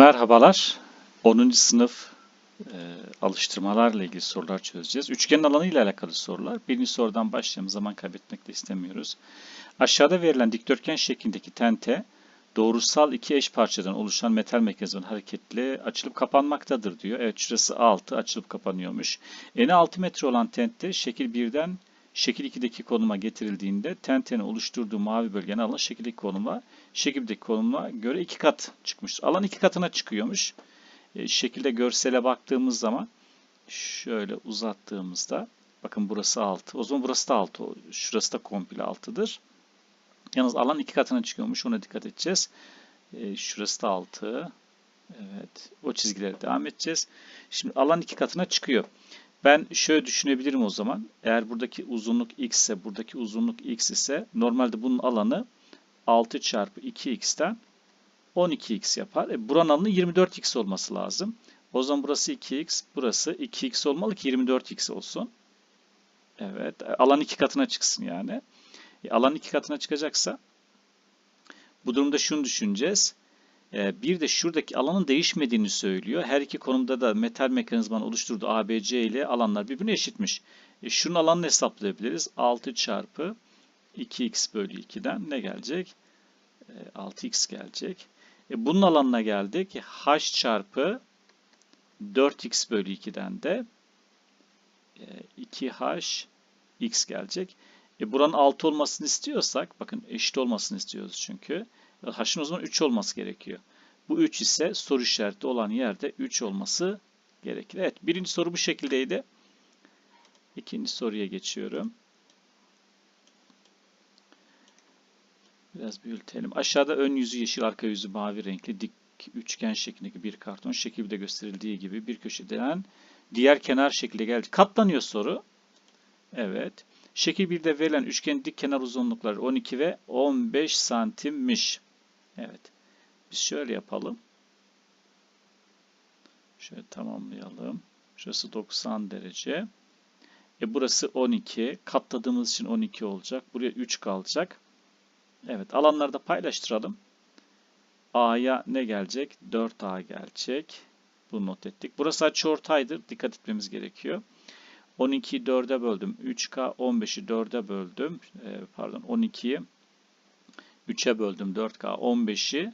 Merhabalar. 10. sınıf e, alıştırmalarla ilgili sorular çözeceğiz. Üçgenin alanı ile alakalı sorular. Birinci sorudan başlayalım. Zaman kaybetmek de istemiyoruz. Aşağıda verilen dikdörtgen şeklindeki tente doğrusal iki eş parçadan oluşan metal mekanizmanın hareketli açılıp kapanmaktadır diyor. Evet şurası 6 açılıp kapanıyormuş. Eni 6 metre olan tentte şekil 1'den şekil 2'deki konuma getirildiğinde tentenin oluşturduğu mavi bölgenin alanı şekil 2 konuma, şekil 1'deki konuma göre iki kat çıkmış. Alan iki katına çıkıyormuş. E, şekilde görsele baktığımız zaman şöyle uzattığımızda bakın burası 6. O zaman burası da 6. Şurası da komple 6'dır. Yalnız alan iki katına çıkıyormuş. Ona dikkat edeceğiz. E, şurası da 6. Evet. O çizgilere devam edeceğiz. Şimdi alan iki katına çıkıyor. Ben şöyle düşünebilirim o zaman. Eğer buradaki uzunluk x ise, buradaki uzunluk x ise normalde bunun alanı 6 çarpı 2x'ten 12x yapar. E, buranın alanı 24x olması lazım. O zaman burası 2x, burası 2x olmalı ki 24x olsun. Evet, e, alan iki katına çıksın yani. E, alan iki katına çıkacaksa bu durumda şunu düşüneceğiz. E, bir de şuradaki alanın değişmediğini söylüyor. Her iki konumda da metal mekanizmanın oluşturduğu ABC ile alanlar birbirine eşitmiş. E, şunun alanını hesaplayabiliriz. 6 çarpı 2x bölü 2'den ne gelecek? 6x gelecek. E, bunun alanına geldik. h çarpı 4x bölü 2'den de 2h x gelecek. E, buranın 6 olmasını istiyorsak, bakın eşit olmasını istiyoruz çünkü. H'ın o zaman 3 olması gerekiyor. Bu 3 ise soru işareti olan yerde 3 olması gerekir. Evet birinci soru bu şekildeydi. İkinci soruya geçiyorum. Biraz büyütelim. Aşağıda ön yüzü yeşil, arka yüzü mavi renkli dik üçgen şeklindeki bir karton şekilde gösterildiği gibi bir köşeden diğer kenar şekilde geldi. Katlanıyor soru. Evet. Şekil 1'de verilen üçgen dik kenar uzunlukları 12 ve 15 santimmiş. Evet. Biz şöyle yapalım. Şöyle tamamlayalım. Şurası 90 derece. E burası 12. Katladığımız için 12 olacak. Buraya 3 kalacak. Evet alanları da paylaştıralım. A'ya ne gelecek? 4A gelecek. Bunu not ettik. Burası açıortaydır. Dikkat etmemiz gerekiyor. 12'yi 4'e böldüm. 3K 15'i 4'e böldüm. E, pardon 12'yi 3'e böldüm. 4K 15'i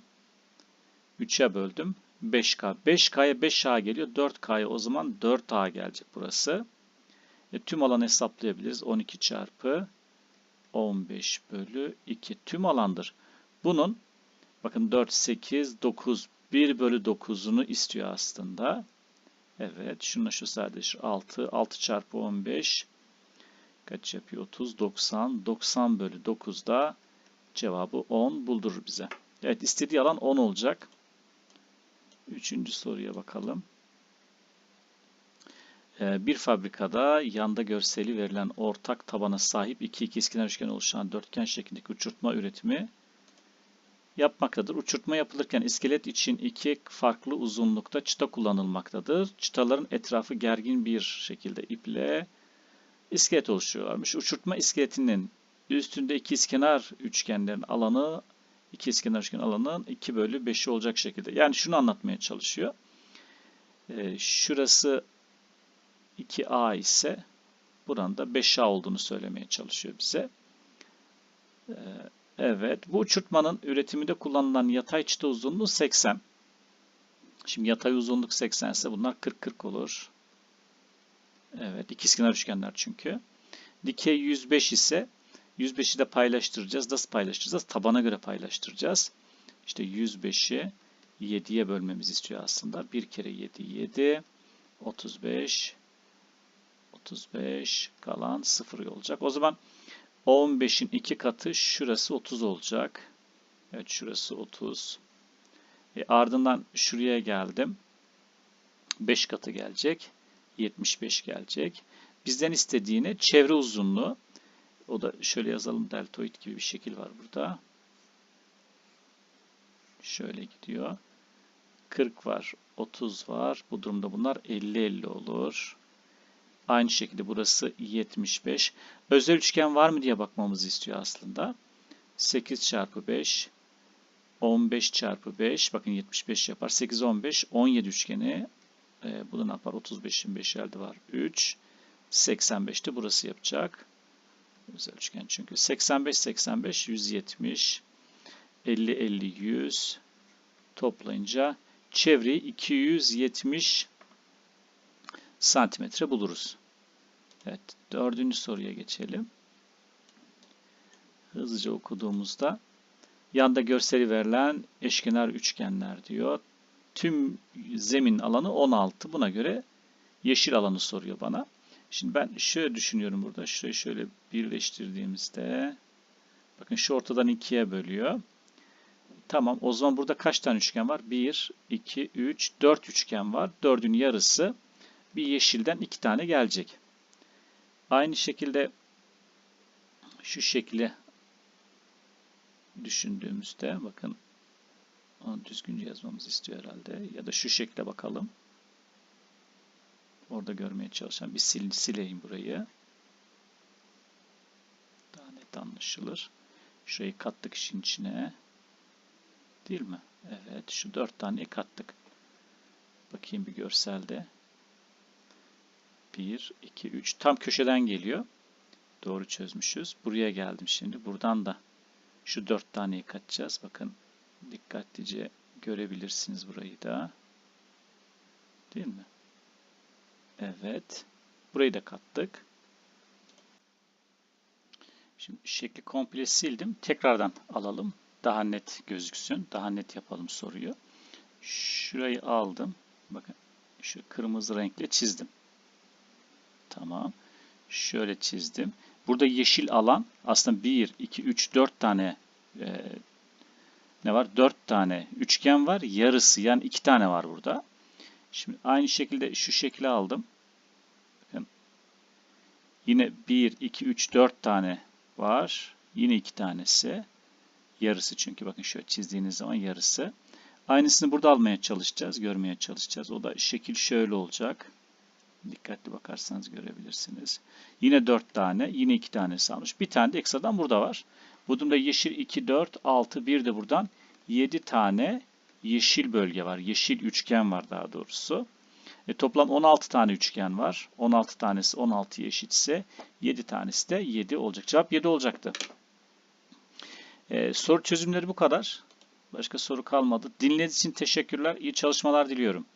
3'e böldüm. 5K. 5K'ya 5A geliyor. 4K'ya o zaman 4A gelecek burası. E, tüm alanı hesaplayabiliriz. 12 çarpı 15 bölü 2 tüm alandır. Bunun bakın 4, 8, 9, 1 bölü 9'unu istiyor aslında. Evet şununla şu sadece 6, 6 çarpı 15 kaç yapıyor? 30, 90, 90 bölü 9'da cevabı 10 buldurur bize. Evet istediği alan 10 olacak. Üçüncü soruya bakalım. Ee, bir fabrikada yanda görseli verilen ortak tabana sahip iki ikizkenar üçgen oluşan dörtgen şeklindeki uçurtma üretimi yapmaktadır. Uçurtma yapılırken iskelet için iki farklı uzunlukta çıta kullanılmaktadır. Çıtaların etrafı gergin bir şekilde iple iskelet oluşturuyorlarmış. Uçurtma iskeletinin üstünde ikizkenar üçgenlerin alanı ikizkenar üçgen alanının 2 bölü 5'i olacak şekilde. Yani şunu anlatmaya çalışıyor. Ee, şurası 2A ise buranın da 5A olduğunu söylemeye çalışıyor bize. Ee, evet, bu uçurtmanın üretiminde kullanılan yatay çıta uzunluğu 80. Şimdi yatay uzunluk 80 ise bunlar 40-40 olur. Evet, ikizkenar üçgenler çünkü. Dikey 105 ise 105'i de paylaştıracağız. Nasıl paylaştıracağız? Tabana göre paylaştıracağız. İşte 105'i 7'ye bölmemizi istiyor aslında. 1 kere 7, 7. 35 35 kalan 0 olacak. O zaman 15'in 2 katı şurası 30 olacak. Evet şurası 30. E, ardından şuraya geldim. 5 katı gelecek. 75 gelecek. Bizden istediğine çevre uzunluğu. O da şöyle yazalım deltoid gibi bir şekil var burada. Şöyle gidiyor. 40 var, 30 var. Bu durumda bunlar 50-50 olur. Aynı şekilde burası 75. Özel üçgen var mı diye bakmamızı istiyor aslında. 8 çarpı 5 15 çarpı 5. Bakın 75 yapar. 8, 15. 17 üçgeni. E, bu da ne yapar? 35'in 5 elde var. 3. 85 de burası yapacak. Güzel üçgen çünkü. 85, 85, 170. 50, 50, 100. Toplayınca çevreyi 270 santimetre buluruz. Evet. Dördüncü soruya geçelim. Hızlıca okuduğumuzda Yanda görseli verilen eşkenar üçgenler diyor. Tüm zemin alanı 16. Buna göre yeşil alanı soruyor bana. Şimdi ben şöyle düşünüyorum burada. Şurayı şöyle birleştirdiğimizde bakın şu ortadan ikiye bölüyor. Tamam o zaman burada kaç tane üçgen var? 1, 2, 3, 4 üçgen var. 4'ün yarısı bir yeşilden 2 tane gelecek. Aynı şekilde şu şekli düşündüğümüzde bakın onu düzgünce yazmamızı istiyor herhalde. Ya da şu şekle bakalım. Orada görmeye çalışan bir sil, sileyim burayı. Daha net anlaşılır. Şurayı kattık işin içine. Değil mi? Evet. Şu dört tane kattık. Bakayım bir görselde. 1, 2, 3. Tam köşeden geliyor. Doğru çözmüşüz. Buraya geldim şimdi. Buradan da şu dört taneyi katacağız. Bakın dikkatlice görebilirsiniz burayı da. Değil mi? Evet. Burayı da kattık. Şimdi şekli komple sildim. Tekrardan alalım. Daha net gözüksün. Daha net yapalım soruyu. Şurayı aldım. Bakın şu kırmızı renkle çizdim. Tamam. Şöyle çizdim. Burada yeşil alan aslında 1, 2, 3, 4 tane e, ne var? 4 tane üçgen var. Yarısı yani 2 tane var burada. Şimdi aynı şekilde şu şekli aldım. Bakın. Yine 1, 2, 3, 4 tane var. Yine 2 tanesi. Yarısı çünkü bakın şöyle çizdiğiniz zaman yarısı. Aynısını burada almaya çalışacağız. Görmeye çalışacağız. O da şekil şöyle olacak. Dikkatli bakarsanız görebilirsiniz. Yine 4 tane, yine 2 tane almış. Bir tane de ekstradan burada var. Bu durumda yeşil 2, 4, 6, 1 de buradan 7 tane yeşil bölge var. Yeşil üçgen var daha doğrusu. E, toplam 16 tane üçgen var. 16 tanesi 16 eşitse 7 tanesi de 7 olacak. Cevap 7 olacaktı. E, soru çözümleri bu kadar. Başka soru kalmadı. Dinlediğiniz için teşekkürler. İyi çalışmalar diliyorum.